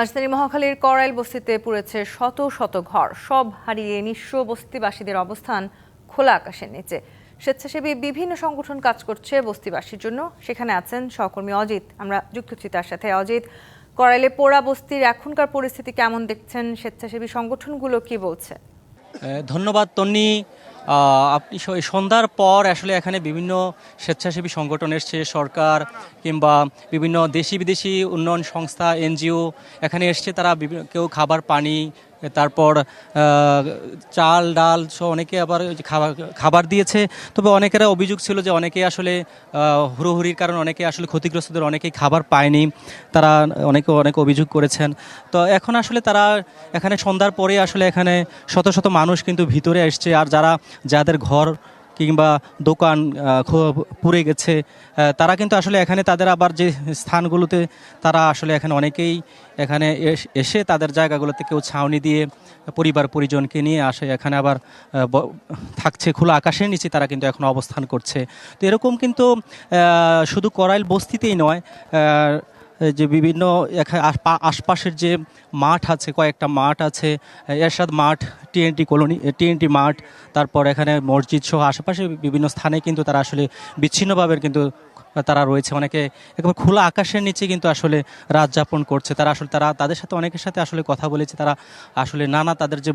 রাজধানী মহাখালীর করাইল বস্তিতে পুড়েছে শত শত ঘর। সব হারিয়ে নিঃস্ব বস্তিবাসীদের অবস্থান খোলা আকাশের নিচে। স্বেচ্ছাসেবী বিভিন্ন সংগঠন কাজ করছে বস্তিবাসীর জন্য। সেখানে আছেন সহকর্মী অজিত। আমরা যুক্ত হচ্ছি তার সাথে। অজিত, করাইলে পোড়া বস্তির এখনকার পরিস্থিতি কেমন দেখছেন? স্বেচ্ছাসেবী সংগঠনগুলো কি বলছে? ধন্যবাদ, তন্নি। আপনি সন্ধ্যার পর আসলে এখানে বিভিন্ন স্বেচ্ছাসেবী সংগঠন এসছে, সরকার কিংবা বিভিন্ন দেশি বিদেশি উন্নয়ন সংস্থা, এনজিও এখানে এসছে, তারা কেউ খাবার, পানি তারপর চাল, ডাল সব অনেকে আবার খাবার খাবার দিয়েছে। তবে অনেকেরা অভিযোগ ছিল যে অনেকে আসলে হুড়োহুড়ির কারণে অনেকে আসলে ক্ষতিগ্রস্তদের অনেকেই খাবার পায়নি। তারা অনেকে, অনেক অভিযোগ করেছেন। তো এখন আসলে তারা, এখানে সন্ধ্যার পরে আসলে এখানে শত শত মানুষ কিন্তু ভিতরে এসছে। আর যারা, যাদের ঘর কিংবা দোকান পুড়ে গেছে তারা কিন্তু আসলে এখানে তাদের আবার যে স্থানগুলোতে তারা আসলে এখানে অনেকেই এখানে এস- তাদের জায়গাগুলোতে কেউ ছাউনি দিয়ে পরিবার পরিজনকে নিয়ে আসে, এখানে আবার থাকছে খোলা আকাশের নিচে তারা কিন্তু এখন অবস্থান করছে। তো এরকম কিন্তু শুধু করাইল বস্তিতেই নয় যে বিভিন্ন আশপাশের যে মাঠ আছে, কয়েকটা মাঠ আছে, এরশাদ মাঠ, টিএনটি কলোনি টিএনটি মাঠ, তারপর এখানে মসজিদ সহ আশেপাশে বিভিন্ন স্থানে কিন্তু তারা আসলে বিচ্ছিন্নভাবে কিন্তু তারা রয়েছে। অনেকে একেবারে খোলা আকাশের নিচে কিন্তু আসলে রাত যাপন করছে। তারা আসলে তারা, তাদের সাথে অনেকের সাথে আসলে কথা বলেছে। তারা আসলে নানা তাদের যে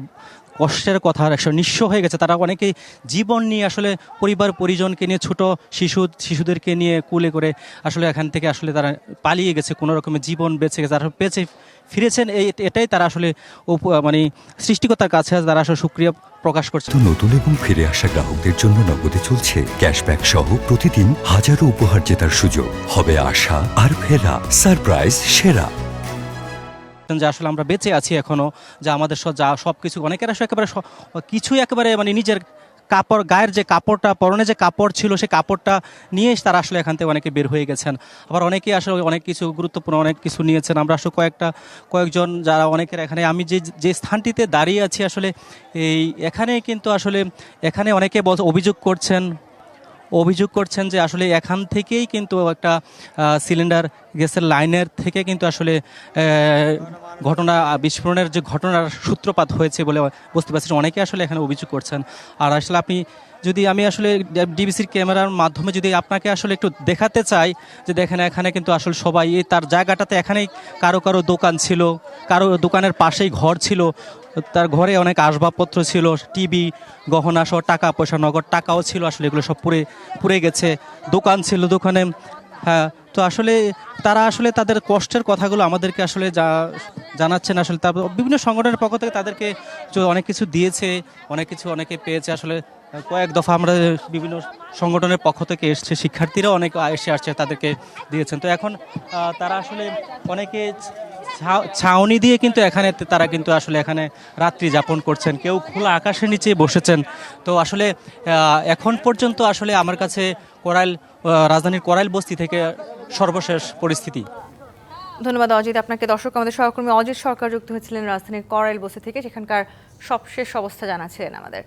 কষ্টের কথা নিঃস্ব হয়ে গেছে। তারা অনেকেই জীবন নিয়ে আসলে পরিবার, পরিজনকে নিয়ে, ছোট শিশু, শিশুদেরকে নিয়ে কুলে করে আসলে এখান থেকে আসলে তারা পালিয়ে গেছে। কোনো রকমের জীবন বেঁচে গেছে। তারা বেঁচে ফিরেছেন এই এটাই তারা আসলে মানে সৃষ্টিকর্তার কাছে তারা আসলে সুক্রিয়া প্রকাশ করছে। নতুন এবং ফিরে আসা গ্রাহকদের জন্য নগদে চলছে ক্যাশব্যাক সহ প্রতিদিন হাজারো উপহার জেতার সুযোগ। হবে আশা আর ফেরা সারপ্রাইজ সেরা। যে আসলে আমরা বেঁচে আছি এখনও যে আমাদের সব যা সব কিছু অনেকের আসলে একেবারে কিছুই একেবারে মানে নিজের কাপড়, গায়ের যে কাপড়টা, পরনে যে কাপড় ছিল সেই কাপড়টা নিয়ে তারা আসলে এখান থেকে অনেকে বের হয়ে গেছেন। আবার অনেকেই আসলে অনেক কিছু গুরুত্বপূর্ণ অনেক কিছু নিয়েছেন। আমরা আসলে কয়েকটা, কয়েকজন যারা অনেকের এখানে, আমি যে যে স্থানটিতে দাঁড়িয়ে আছি আসলে এই, এখানে কিন্তু আসলে, এখানে অনেকে অভিযোগ করছেন অভিযোগ করছেন যে আসলে এখান থেকেই কিন্তু একটা সিলিন্ডার গ্যাসের লাইনের থেকে কিন্তু আসলে ঘটনা বিস্ফোরণের যে ঘটনার সূত্রপাত হয়েছে বলে বুঝতে পারছি অনেকে আসলে এখানে অভিযোগ করছেন। আর আসলে আপনি যদি আমি আসলে ডিবিসির ক্যামেরার মাধ্যমে যদি আপনাকে আসলে একটু দেখাতে চাই যে দেখেন এখানে কিন্তু আসলে সবাই তার জায়গাটাতে এখানেই কারও কারও দোকান ছিল, কারও দোকানের পাশেই ঘর ছিল, তার ঘরে অনেক আসবাবপত্র ছিল, টিভি, গহনা সহ টাকা পয়সা, নগদ টাকাও ছিল, আসলে এগুলো সব পুড়ে পুড়ে গেছে। দোকান ছিল দোকানে হ্যাঁ তো আসলে তারা আসলে তাদের কষ্টের কথাগুলো আমাদেরকে আসলে যা জানাচ্ছেন আসলে তারপর বিভিন্ন সংগঠনের পক্ষ থেকে তাদেরকে অনেক কিছু দিয়েছে, অনেক কিছু অনেকে পেয়েছে। আসলে কয়েক দফা আমরা বিভিন্ন সংগঠনের পক্ষ থেকে এসছে, শিক্ষার্থীরাও অনেক এসে আসছে, তাদেরকে দিয়েছেন। তো এখন তারা আসলে অনেকে ছাউনি দিয়ে কিন্তু এখানে তারা কিন্তু আসলে এখানে রাত্রি যাপন করছেন। কেউ খোলা আকাশের নিচে বসেছেন। তো আসলে এখন পর্যন্ত আসলে আমার কাছে কোরাইল রাজধানীর কোরাইল বস্তি থেকে সর্বশেষ পরিস্থিতি। ধন্যবাদ অজিত আপনাকে। দর্শক, আমাদের সহকর্মী অজিত সরকার যুক্ত হয়েছিলেন রাজধানীর করাইল বস্তি থেকে, সেখানকার সবশেষ অবস্থা জানাচ্ছিলেন আমাদের।